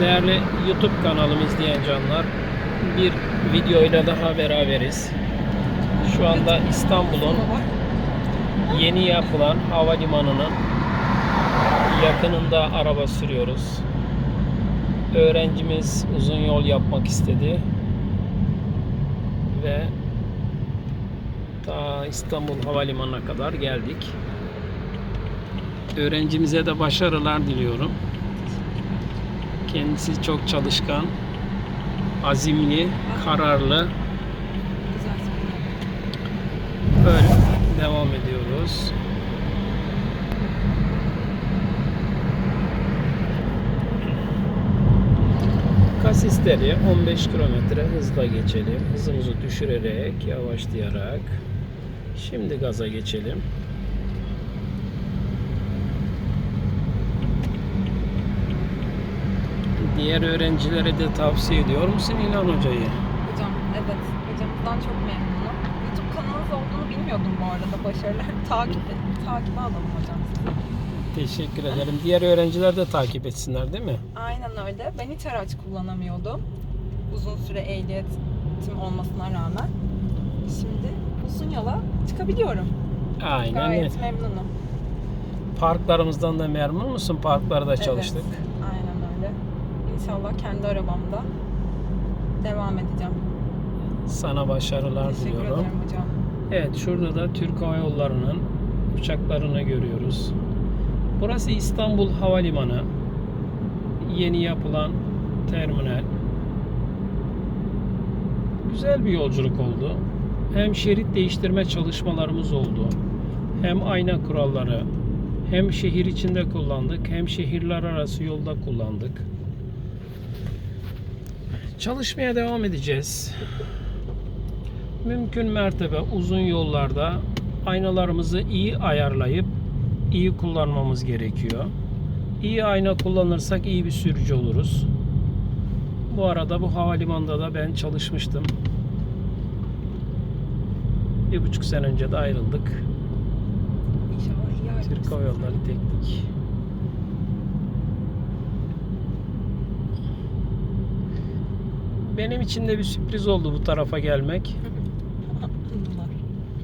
Değerli YouTube kanalımı izleyen canlar, bir videoyla daha beraberiz. Şu anda İstanbul'un yeni yapılan havalimanının yakınında araba sürüyoruz. Öğrencimiz uzun yol yapmak istedi ve ta İstanbul Havalimanı'na kadar geldik. Öğrencimize de başarılar diliyorum. Kendisi çok çalışkan, azimli, kararlı. Böyle devam ediyoruz. Kasisleri 15 kilometre hızla geçelim. Hızımızı düşürerek, yavaşlayarak. Şimdi gaza geçelim. Diğer öğrencilere de tavsiye ediyor musun İlhan Hoca'yı? Hocam evet. Hocamızdan çok memnunum. YouTube kanalınız olduğunu bilmiyordum bu arada. Başarılar. Takip, takibe alalım hocam sizi. Teşekkür ederim. Diğer öğrenciler de takip etsinler değil mi? Aynen öyle. Ben hiç araç kullanamıyordum. Uzun süre ehliyetim olmasına rağmen. Şimdi uzun yola çıkabiliyorum. Aynen. Gayet memnunum. Parklarımızdan da memnun musun? Parklarda çalıştık. Evet. İnşallah kendi arabamda devam edeceğim. Sana başarılar Teşekkür diliyorum. ederim hocam. Evet şurada da Türk Hava Yolları'nın uçaklarını görüyoruz. Burası İstanbul Havalimanı. Yeni yapılan terminal. Güzel bir yolculuk oldu. Hem şerit değiştirme çalışmalarımız oldu. Hem ayna kuralları. Hem şehir içinde kullandık. Hem şehirler arası yolda kullandık. Çalışmaya devam edeceğiz. Mümkün mertebe uzun yollarda aynalarımızı iyi ayarlayıp iyi kullanmamız gerekiyor. İyi ayna kullanırsak iyi bir sürücü oluruz. Bu arada bu havalimanında da ben çalışmıştım. Bir buçuk sene önce de ayrıldık. İnşallah iyi Türk. Hava Yolları Teknik. Benim için de bir sürpriz oldu bu tarafa gelmek. Anılar.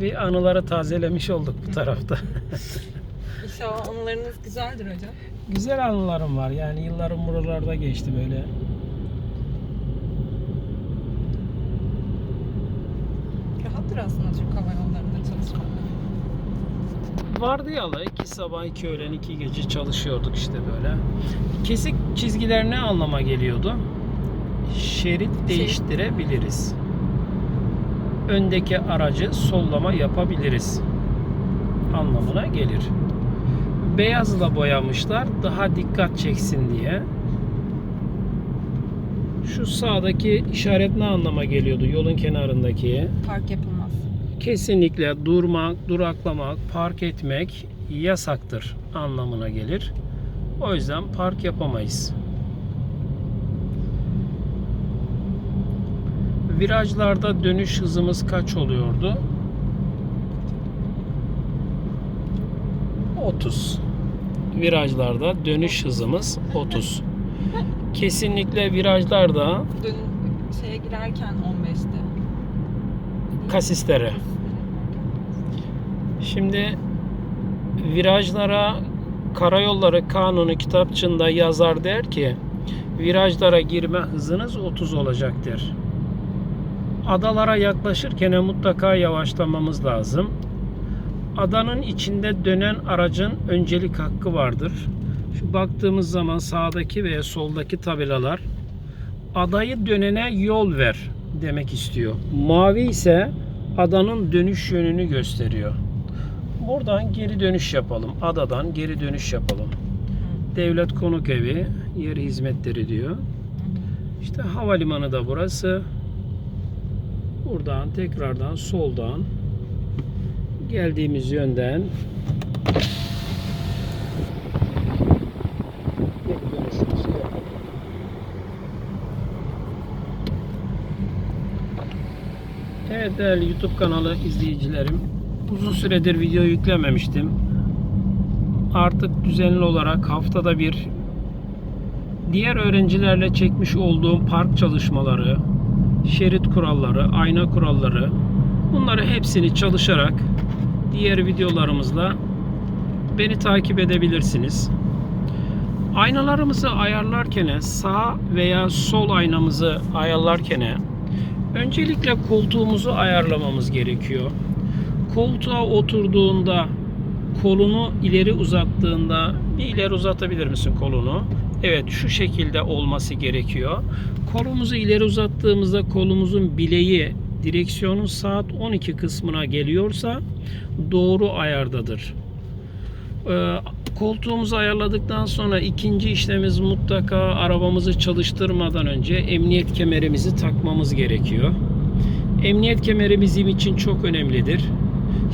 Bir anıları tazelemiş olduk bu tarafta. İnşallah anılarınız güzeldir hocam. Güzel anılarım var. Yani yıllarım buralarda geçti böyle. Rahattır aslında Türk Hava Yolları'nda çalışmak. Vardiyalı iki sabah iki öğlen iki gece çalışıyorduk işte böyle. Kesik çizgiler ne anlama geliyordu? Şerit değiştirebiliriz. Öndeki aracı sollama yapabiliriz. Anlamına gelir. Beyazla boyamışlar daha dikkat çeksin diye. Şu sağdaki işaret ne anlama geliyordu yolun kenarındaki? Park yapılmaz. kesinlikle durmak, duraklamak, park etmek yasaktır anlamına gelir. O yüzden park yapamayız. Virajlarda dönüş hızımız kaç oluyordu? 30. Virajlarda dönüş hızımız 30. Kesinlikle virajlarda Dün şeye girerken 15'ti. kasislere Şimdi virajlara karayolları kanunu kitapçığında yazar der ki virajlara girme hızınız 30 olacaktır. Adalara yaklaşırken mutlaka yavaşlamamız lazım. Adanın içinde dönen aracın öncelik hakkı vardır. Şu baktığımız zaman sağdaki veya soldaki tabelalar adayı dönene yol ver demek istiyor. Mavi ise adanın dönüş yönünü gösteriyor. Buradan geri dönüş yapalım. Adadan geri dönüş yapalım. Devlet konuk evi, yer hizmetleri diyor. İşte havalimanı da burası. Buradan tekrardan soldan geldiğimiz yönden. Evet değerli YouTube kanalı izleyicilerim. Uzun süredir video yüklememiştim. Artık düzenli olarak haftada bir diğer öğrencilerle çekmiş olduğum park çalışmaları, şerit kuralları, ayna kuralları bunları hepsini çalışarak diğer videolarımızla beni takip edebilirsiniz. Aynalarımızı ayarlarken sağ veya sol aynamızı ayarlarken öncelikle koltuğumuzu ayarlamamız gerekiyor. Koltuğa oturduğunda kolunu ileri uzattığında bir ileri uzatabilir misin kolunu? Evet şu şekilde olması gerekiyor. Kolumuzu ileri uzattığımızda kolumuzun bileği direksiyonun saat 12 kısmına geliyorsa doğru ayardadır. Ee, koltuğumuzu ayarladıktan sonra ikinci işlemimiz mutlaka arabamızı çalıştırmadan önce emniyet kemerimizi takmamız gerekiyor. Emniyet kemeri bizim için çok önemlidir.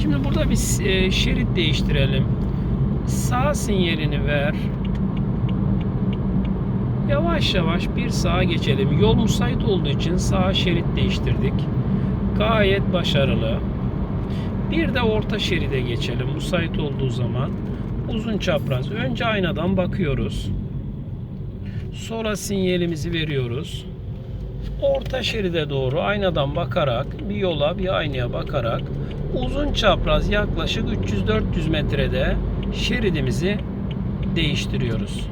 Şimdi burada bir e, şerit değiştirelim. Sağ sinyalini ver. Yavaş yavaş bir sağa geçelim. Yol müsait olduğu için sağa şerit değiştirdik. Gayet başarılı. Bir de orta şeride geçelim müsait olduğu zaman. Uzun çapraz. Önce aynadan bakıyoruz. Sonra sinyalimizi veriyoruz. Orta şeride doğru aynadan bakarak bir yola bir aynaya bakarak uzun çapraz yaklaşık 300-400 metrede şeridimizi değiştiriyoruz.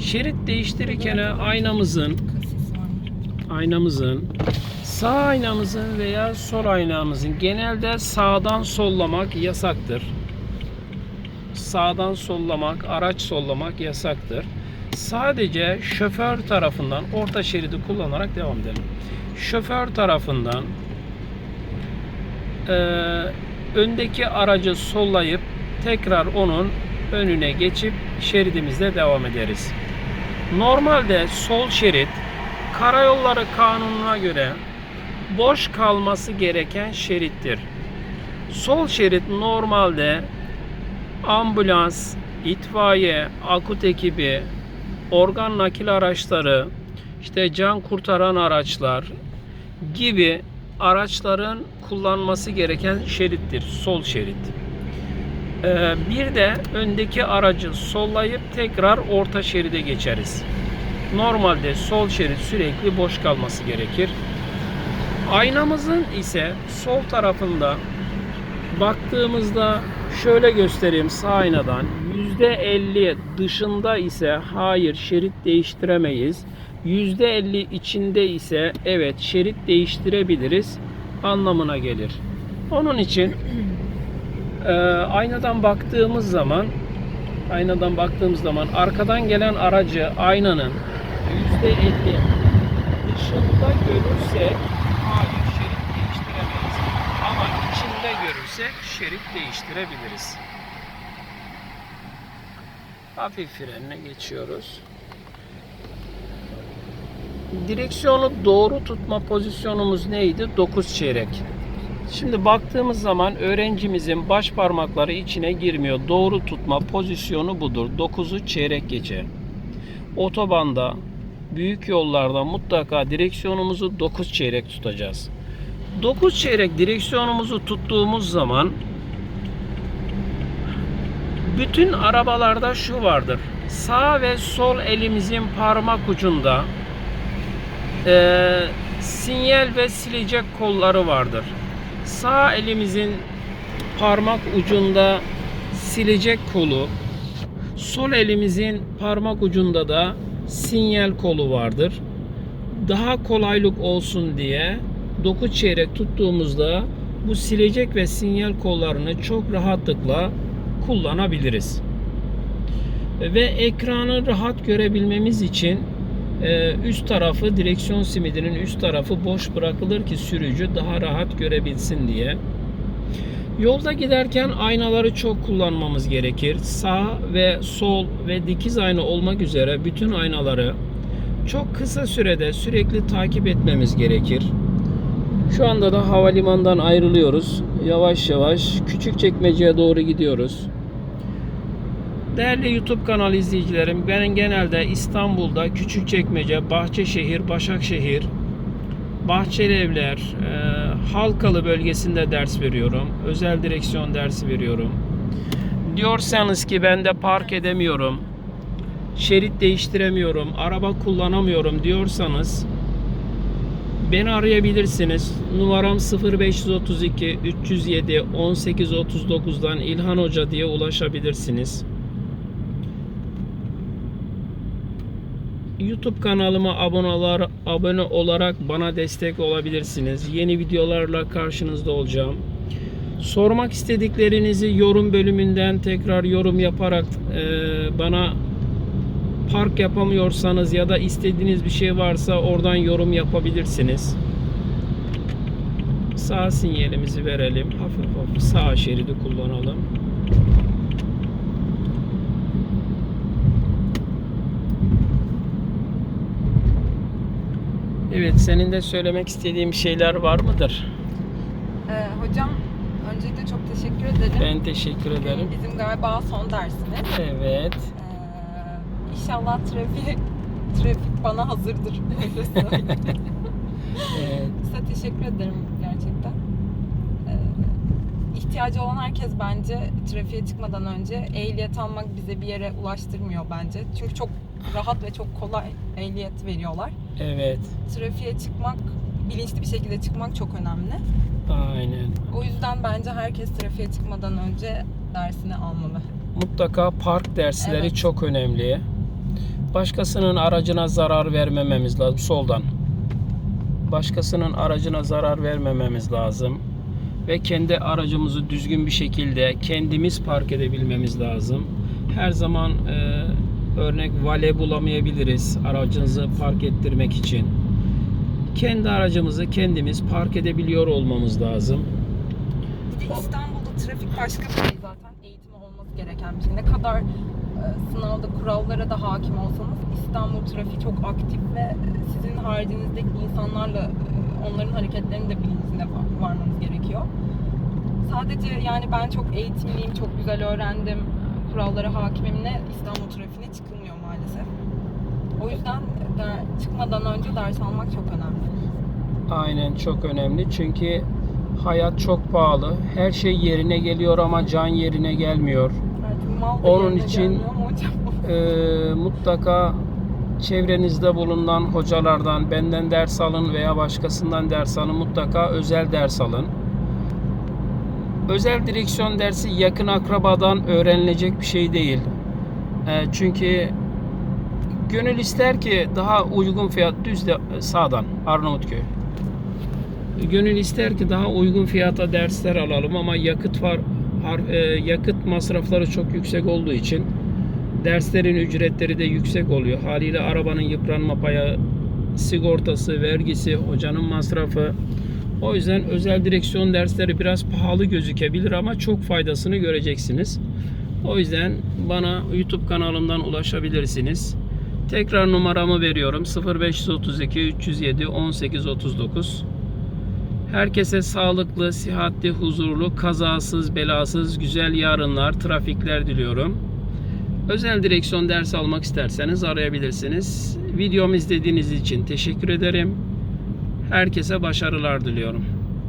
Şerit değiştirirken aynamızın aynamızın sağ aynamızın veya sol aynamızın genelde sağdan sollamak yasaktır. Sağdan sollamak, araç sollamak yasaktır. Sadece şoför tarafından orta şeridi kullanarak devam edelim. Şoför tarafından eee, öndeki aracı sollayıp tekrar onun önüne geçip şeridimizde devam ederiz. Normalde sol şerit karayolları kanununa göre boş kalması gereken şerittir. Sol şerit normalde ambulans, itfaiye, akut ekibi, organ nakil araçları, işte can kurtaran araçlar gibi araçların kullanması gereken şerittir. Sol şerit. Ee, bir de öndeki aracı sollayıp tekrar orta şeride geçeriz. Normalde sol şerit sürekli boş kalması gerekir. Aynamızın ise sol tarafında baktığımızda şöyle göstereyim sağ aynadan %50 dışında ise hayır şerit değiştiremeyiz. %50 içinde ise evet şerit değiştirebiliriz anlamına gelir. Onun için e, aynadan baktığımız zaman aynadan baktığımız zaman arkadan gelen aracı aynanın %50 dışında görürsek hayır şerit değiştiremeyiz. Ama içinde görürsek şerit değiştirebiliriz. Hafif frenle geçiyoruz. Direksiyonu doğru tutma pozisyonumuz neydi? 9 çeyrek. Şimdi baktığımız zaman öğrencimizin baş parmakları içine girmiyor. Doğru tutma pozisyonu budur. 9'u çeyrek geçe. Otobanda, büyük yollarda mutlaka direksiyonumuzu 9 çeyrek tutacağız. 9 çeyrek direksiyonumuzu tuttuğumuz zaman bütün arabalarda şu vardır. Sağ ve sol elimizin parmak ucunda eee, sinyal ve silecek kolları vardır. Sağ elimizin parmak ucunda silecek kolu, sol elimizin parmak ucunda da sinyal kolu vardır. Daha kolaylık olsun diye 9 çeyrek tuttuğumuzda bu silecek ve sinyal kollarını çok rahatlıkla kullanabiliriz. Ve ekranı rahat görebilmemiz için e, üst tarafı direksiyon simidinin üst tarafı boş bırakılır ki sürücü daha rahat görebilsin diye. Yolda giderken aynaları çok kullanmamız gerekir. Sağ ve sol ve dikiz ayna olmak üzere bütün aynaları çok kısa sürede sürekli takip etmemiz gerekir. Şu anda da havalimanından ayrılıyoruz. Yavaş yavaş Küçükçekmece'ye doğru gidiyoruz. Değerli YouTube kanal izleyicilerim, ben genelde İstanbul'da Küçükçekmece, Bahçeşehir, Başakşehir, Bahçeli Evler, e, Halkalı bölgesinde ders veriyorum. Özel direksiyon dersi veriyorum. Diyorsanız ki ben de park edemiyorum. şerit değiştiremiyorum, araba kullanamıyorum diyorsanız beni arayabilirsiniz. Numaram 0532 307 1839'dan İlhan Hoca diye ulaşabilirsiniz. YouTube kanalıma abone, olar, abone olarak bana destek olabilirsiniz. Yeni videolarla karşınızda olacağım. Sormak istediklerinizi yorum bölümünden tekrar yorum yaparak e, bana park yapamıyorsanız ya da istediğiniz bir şey varsa oradan yorum yapabilirsiniz. Sağ sinyalimizi verelim. Hafif hafif sağ şeridi kullanalım. Evet, senin de söylemek istediğin şeyler var mıdır? Ee, hocam öncelikle çok teşekkür ederim. Ben teşekkür ederim. Bizim galiba son dersiniz. Evet. Ee, inşallah trafik trafik bana hazırdır. Evet. Size teşekkür ederim gerçekten. Ee, ihtiyacı olan herkes bence trafiğe çıkmadan önce ehliyet almak bize bir yere ulaştırmıyor bence. Çünkü çok rahat ve çok kolay ehliyet veriyorlar. Evet. Trafiğe çıkmak, bilinçli bir şekilde çıkmak çok önemli. Aynen. O yüzden bence herkes trafiğe çıkmadan önce dersini almalı. Mutlaka park dersleri Evet. çok önemli. Başkasının aracına zarar vermememiz lazım soldan. Başkasının aracına zarar vermememiz lazım ve kendi aracımızı düzgün bir şekilde kendimiz park edebilmemiz lazım. Her zaman e, örnek vale bulamayabiliriz aracınızı park ettirmek için. Kendi aracımızı kendimiz park edebiliyor olmamız lazım. Bir de İstanbul'da trafik başka bir şey zaten. Eğitimi olması gereken bir şey. Ne kadar e, sınavda kurallara da hakim olsanız İstanbul trafiği çok aktif ve sizin haricinizdeki insanlarla e, onların hareketlerinin de bilincinde var- varmanız gerekiyor. Sadece yani ben çok eğitimliyim, çok güzel öğrendim, kurallara hakimimle İstanbul trafiğine çıkılmıyor maalesef. O yüzden de, çıkmadan önce ders almak çok önemli. Aynen çok önemli çünkü hayat çok pahalı. Her şey yerine geliyor ama can yerine gelmiyor. Mal da Onun için-. Ee, mutlaka çevrenizde bulunan hocalardan benden ders alın veya başkasından ders alın. Mutlaka özel ders alın. Özel direksiyon dersi yakın akrabadan öğrenilecek bir şey değil. Ee, çünkü gönül ister ki daha uygun fiyat düz de sağdan Arnavutköy. Gönül ister ki daha uygun fiyata dersler alalım ama yakıt var e, yakıt masrafları çok yüksek olduğu için derslerin ücretleri de yüksek oluyor. Haliyle arabanın yıpranma payı, sigortası, vergisi, hocanın masrafı. O yüzden özel direksiyon dersleri biraz pahalı gözükebilir ama çok faydasını göreceksiniz. O yüzden bana YouTube kanalımdan ulaşabilirsiniz. Tekrar numaramı veriyorum. 0532 307 1839. Herkese sağlıklı, sıhhatli, huzurlu, kazasız, belasız, güzel yarınlar, trafikler diliyorum. Özel direksiyon ders almak isterseniz arayabilirsiniz. Videomu izlediğiniz için teşekkür ederim. Herkese başarılar diliyorum.